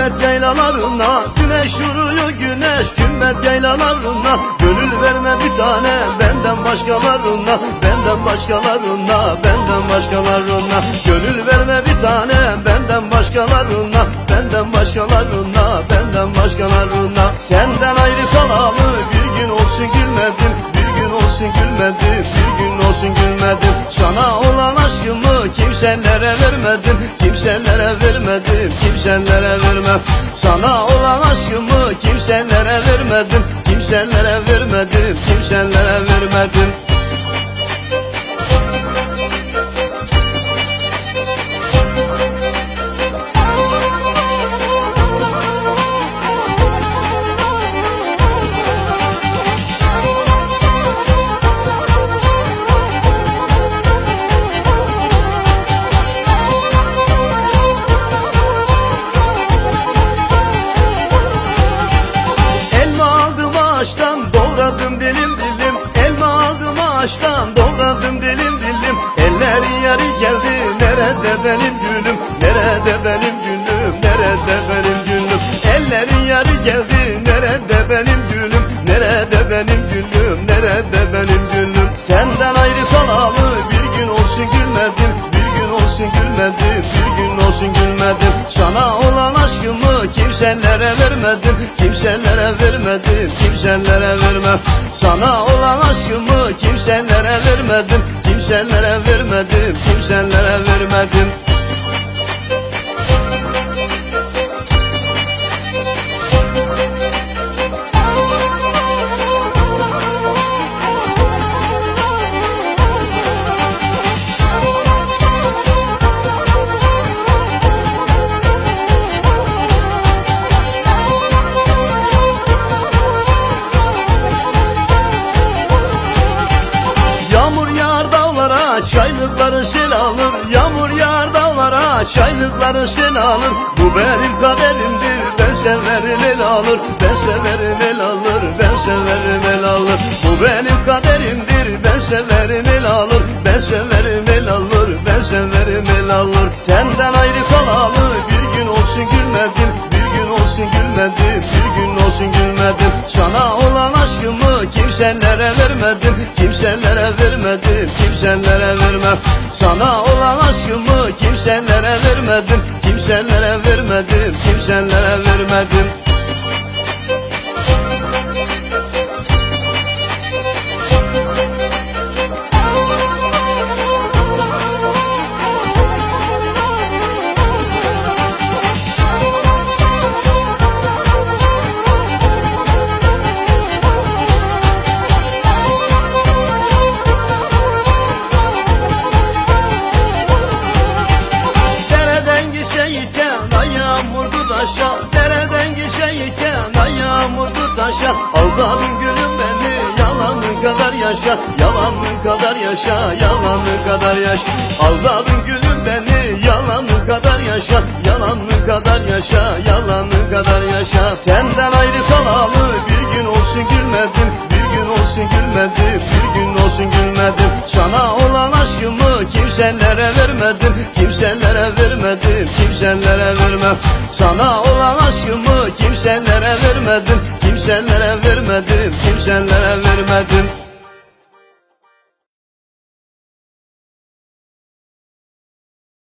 Gümbet yaylalarına Güneş vuruyor güneş. Gümbet yaylalarına Gönül verme bir tane. Benden başkalarına Benden başkalarına Benden başkalarına. Gönül verme bir tane. Benden başkalarına Benden başkalarına Benden başkalarına. Senden ayrı kalalı Bir gün olsun gülmedim. Bir gün olsun gülmedim Bir gün olsun gülmedim vermedim Kimselere vermedim Kimselere vermedim Yarı geldi. Nerede benim gülüm Nerede benim gülüm nerede benim gülüm Ellerin yarı geldi. Nerede benim gülüm Nerede benim gülüm nerede benim gülüm Senden ayrı kalalı bir gün olsun gülmedim. Bir gün olsun gülmedim. Bir gün olsun gülmedim. Sana olan aşkımı kimselere vermedim. Kimselere vermedim. Kimselere vermem. Sana olan aşkımı kimselere vermedim Kimselere vermedim kimselere vermedim dağlara çaylıkları sel alır. Bu benim kaderimdir ben severim el alır. Ben severim el alır ben severim el alır. Bu benim kaderimdir ben severim el alır. Ben severim el alır ben severim el alır. Senden ayrı kalalı Kimselere vermedim kimselere vermem. Sana olan aşkımı kimselere vermedim Kimselere vermedim kimselere vermedim yaşa Yalanın kadar yaşa yalanın kadar yaşa. Aldadın gülüm beni yalanın kadar yaşa Yalanın kadar yaşa yalanın kadar yaşa. Senden ayrı kalalı bir gün olsun gülmedim Bir gün olsun gülmedim bir gün olsun gülmedim. Sana olan aşkımı kimselere vermedim Kimselere vermedim kimselere vermem. Sana olan aşkımı kimselere vermedim Kimselere vermedim kimselere vermedim